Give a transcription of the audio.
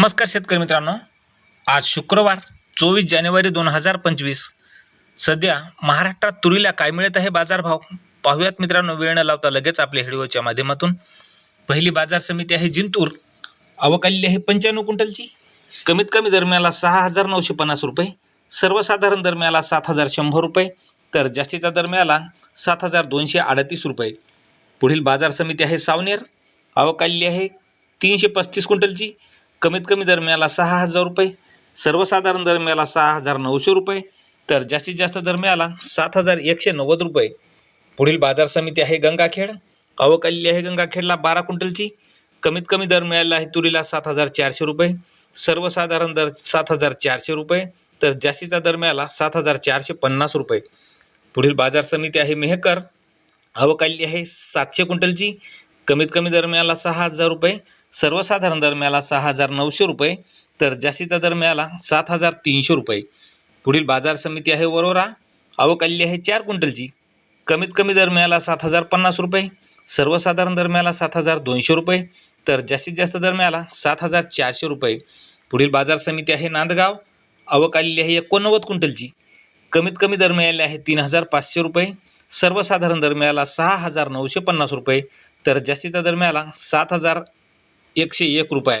नमस्कार शेतकरी मित्रांनो. आज शुक्रवार चोवीस जानेवारी दोन हजार पंचवीस. सध्या महाराष्ट्रात तुरीला काय मिळत आहे बाजारभाव? पाहूयात मित्रांनो वेळ न लावता लगेच आपल्या व्हिडिओच्या माध्यमातून. पहिली बाजार समिती आहे जिंतूर. अवकाली आहे पंच्याण्णव क्विंटलची. कमीत कमी दरम्याला सहा हजार नऊशे पन्नास रुपये. सर्वसाधारण दरम्याला सात हजार शंभर रुपये. तर जास्तीचा दरम्याला सात हजार दोनशे अडतीस रुपये. पुढील बाजार समिती आहे सावनेर. अवकाली आहे तीनशे पस्तीस क्विंटलची. कमीत कमी दरम्याला सहा हजार रुपये सर्वसाधारण दरम्याला सहा हजार नऊशे रुपये तर जास्तीत जास्त दरम्याला सात हजार एकशे नव्वद रुपये. पुढील बाजार समिती आहे गंगाखेड. अवकाली आहे गंगाखेडला बारा क्विंटलची. कमीत कमी दर मिळाला आहे तुरीला सात हजार चारशे रुपये. सर्वसाधारण दर सात हजार चारशे रुपये तर जास्तीचा दर मिळाला सात हजार चारशे पन्नास रुपये. पुढील बाजार समिती आहे मेहकर. अवकाली आहे सातशे क्विंटलची. कमीत कमी दर मिळाला सहा हजार रुपये सर्वसाधारण दर मिळाला सहा हजार नऊशे रुपये तर जास्तीचा दर मिळाला सात हजार तीनशे रुपये. पुढील बाजार समिती आहे वरोरा अवकाली आहे चार क्विंटलची. कमीत कमी दर मिळाला सात हजार पन्नास रुपये सर्वसाधारण दर मिळाला सात हजार दोनशे रुपये तर जास्तीत जास्त दर मिळाला सात हजार चारशे रुपये. पुढील बाजार समिती आहे नांदगाव अवकाली आहे एकोणनव्वद क्विंटलची. कमीत कमी दर मिळाले आहे तीन हजार पाचशे रुपये सर्वसाधारण दर मिळाला सहा हजार नऊशे पन्नास रुपये तर जास्तीचा दर मिळाला सात हजार एकशे एक रुपये.